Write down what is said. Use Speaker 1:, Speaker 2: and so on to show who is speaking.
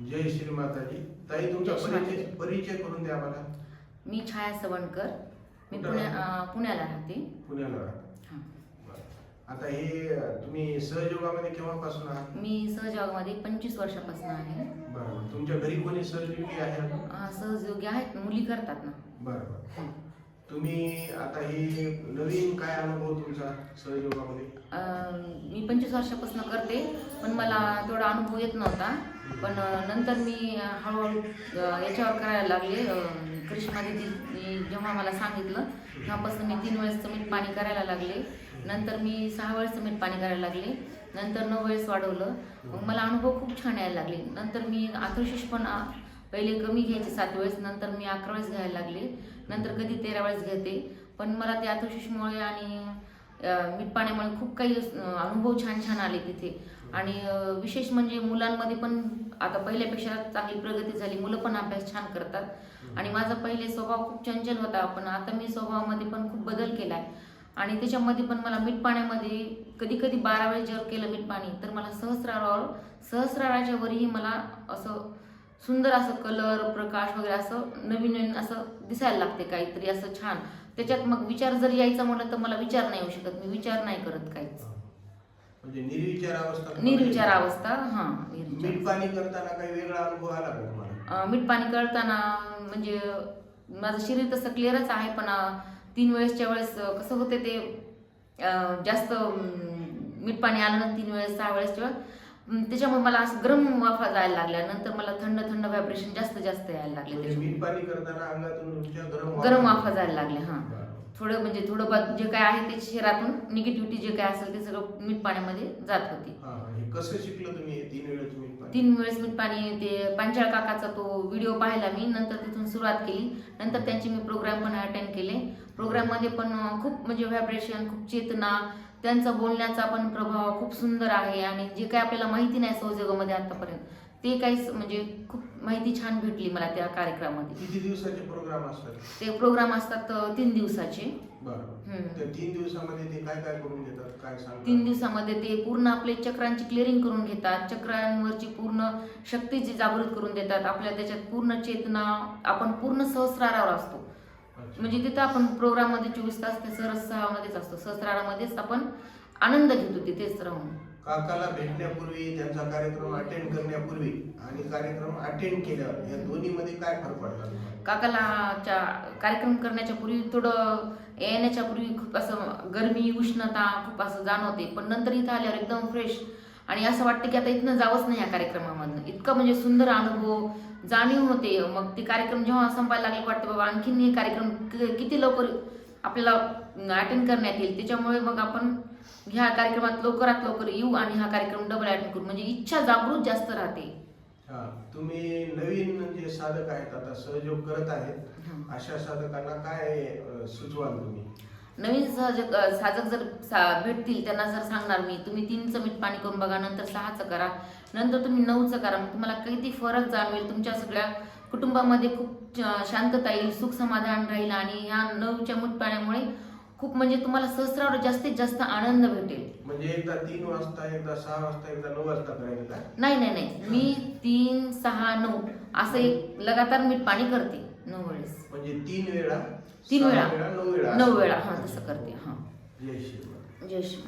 Speaker 1: जय श्री माताजी ताई तुमचा
Speaker 2: जय श्री
Speaker 1: परिचय
Speaker 2: माताजी.
Speaker 1: परिचय करून द्या मला
Speaker 2: मी छाया सवणकर मी
Speaker 1: कुठं
Speaker 2: पुण्या? अं, पुण्याला राहते
Speaker 1: पुण्याला राहता.
Speaker 2: हां.
Speaker 1: बरं. आता हे अं, तुम्ही सहयोगामध्ये केव्हापासून आहात
Speaker 2: मी सहजॉगमध्ये पंचवीस वर्षापासून आहे
Speaker 1: बरं तुमच्या घरी कोणी सहयोगी आहे?
Speaker 2: अं, सहजयोगी आहेत मुली करतात ना
Speaker 1: बरं बरं तुम्ही आता हे नवीन काय अनुभव तुमचा सहयोगामध्ये?
Speaker 2: मी पंचवीस वर्षापासून करते पण मला थोडा अनुभव येत नव्हता. पण नंतर मी हळूहळू याच्यावर करायला लागले. कृष्णा दिदी जेव्हा मला सांगितलं तेव्हापासून मी तीन वेळेस मीठ पाणी करायला लागले. नंतर मी सहा वेळेस मीठ पाणी करायला लागले. नंतर नऊ वेळेस वाढवलं. मग मला अनुभव खूप छान यायला लागले. नंतर मी आत्मविश्वास पण पहिले कमी घ्यायचे सात वेळेस नंतर मी अकरा वेळेस घ्यायला लागले. नंतर कधी तेरा वेळेस घेते. पण मला ते आत्मविश्वासमुळे आणि मीठ पाण्यामुळे खूप काही अनुभव छान छान आले तिथे. आणि विशेष म्हणजे मुलांमध्ये पण आता पहिल्यापेक्षा चांगली प्रगती झाली. मुलं पण अभ्यास छान करतात. आणि माझा पहिले स्वभाव खूप चंचल होता पण आता मी स्वभावामध्ये पण खूप बदल केला आहे. आणि त्याच्यामध्ये पण मला मीठ पाण्यामध्ये कधी कधी बारा वेळेस जर केलं मीठ पाणी तर मला सहस्रारावर सहस्राराच्या वरही मला असं सुंदर असं कलर प्रकाश वगैरे असं नवीन नवीन असं दिसायला लागते काहीतरी असं छान. त्याच्यात मग विचार जर यायचा म्हटलं तर मला विचार नाही येऊ शकत. मी विचार नाही करत काहीच.
Speaker 1: म्हणजे निर्विचार अवस्था.
Speaker 2: हा
Speaker 1: मीठ पाणी करताना काही वेगळा अनुभव आला का तुम्हाला?
Speaker 2: मीठ पाणी करताना म्हणजे माझं शरीर तसं क्लिअरच आहे पण तीन वेळेसच्या वेळेस कसं होते ते जास्त मीठ पाणी आलं ना तीन वेळेस सहा वेळेसच्या वेळेस त्याच्यामुळे मला असं गरम वाफा जायला लागल्या. नंतर मला थंड थंड व्हायब्रेशन जास्त जास्त यायला लागले
Speaker 1: म्हणजे
Speaker 2: त्याच्यामुळे.
Speaker 1: मीठ पाणी करताना अंगातून तुमच्या गरम
Speaker 2: गरम वाफा जायला लागल्या हां. थोडं म्हणजे थोडं जे काय आहे ते शरीरातून निगेटिव्हिटी जे काय असेल ते सगळं मीठ पाण्यामध्ये जात होती.
Speaker 1: हा, हे. कसं शिकलं तुम्ही? तीन वेळेस मीठ पाणी
Speaker 2: तीन वेळेस मीठ पाणी ते पांचाळ काकाचा तो व्हिडिओ पाहिला मी. नंतर तिथून सुरुवात केली. नंतर त्यांचे मी प्रोग्राम पण अटेंड प्रोग्राममध्ये पण खूप म्हणजे व्हायब्रेशन खूप चेतना त्यांचा बोलण्याचा पण प्रभाव खूप सुंदर आहे आणि जे काही आपल्याला माहिती नाही सहजोगामध्ये आतापर्यंत ते काही म्हणजे खूप माहिती छान भेटली मला त्या कार्यक्रमामध्ये.
Speaker 1: किती दिवसाचे प्रोग्राम असतात?
Speaker 2: ते प्रोग्राम असतात तीन दिवसाचे.
Speaker 1: बरं.
Speaker 2: हम्म.
Speaker 1: त्या तीन दिवसामध्ये ते काय काय करून घेतात? काय सांगतात?
Speaker 2: तीन दिवसामध्ये ते पूर्ण आपले चक्रांची क्लिअरिंग करून घेतात. चक्रांवरची पूर्ण शक्ती जी जागृत करून देतात. आपल्या त्याच्यात पूर्ण चेतना आपण पूर्ण सहस्रारावर असतो. म्हणजे तिथं आपण प्रोग्राममध्ये चोवीस तास ते सहस्रामध्येच असतो. सहस्रारामध्येच आपण आनंद घेतो तिथेच राहून.
Speaker 1: काकाला भेटण्यापूर्वी त्यांचा कार्यक्रम अटेंड करण्यापूर्वी आणि कार्यक्रम अटेंड केल्यावर या दोन्ही मध्ये काय फरक पडला तुम्हाला?
Speaker 2: काकाला च्या कार्यक्रम करण्याच्या पूर्वी थोडं येण्याच्या पूर्वी खूप असं गरमी उष्णता खूप असं जाणवते. पण नंतर इथं आल्यावर एकदम फ्रेश आणि असं वाटतं की आता इथनं जावंच नाही या कार्यक्रमामधनं. इतका म्हणजे सुंदर अनुभव जाणीव होते. मग ते कार्यक्रम जेव्हा संपायला लागले वाटतं बाबा आणखीन हे कार्यक्रम किती लवकर आपल्याला अटेंड करण्यात येईल? त्याच्यामुळे मग आपण ह्या कार्यक्रमात लवकरात लवकर येऊ आणि हा कार्यक्रम डबल अटेंड करू. म्हणजे इच्छा जागृत जास्त राहते.
Speaker 1: हा तुम्ही नवीन जे साधक आहेत आता सहयोग करत आहेत. अशा साधकांना काय सुचवाल तुम्ही?
Speaker 2: नवीन सहजक अ, साधक जर सा- भेटतील त्यांना जर सांगणार मी तुम्ही तीनचं मीठ पाणी करून बघा नंतर सहाचं करा नंतर तुम्ही नऊचं करा मग तुम्हाला किती फरक जाणवेल तुमच्या सगळ्या कुटुंबामध्ये खूप शांतता येईल सुख समाधान राहील आणि ह्या नऊच्या मीठ पाण्यामुळे खूप म्हणजे तुम्हाला सहस्रावर जास्तीत जास्त आनंद भेटेल.
Speaker 1: म्हणजे एकदा तीन वाजता एकदा सहा वाजता एकदा नऊ वाजता
Speaker 2: नाही नाही नाही. मी तीन सहा नऊ असं एक लगातार मीठ पाणी करते. नऊ वेळेस
Speaker 1: म्हणजे तीन वेळा
Speaker 2: तीन वेळा.
Speaker 1: नऊ वेळा.
Speaker 2: नऊ. वेळा हा तसं करते हा.
Speaker 1: जय श्री
Speaker 2: जय श्री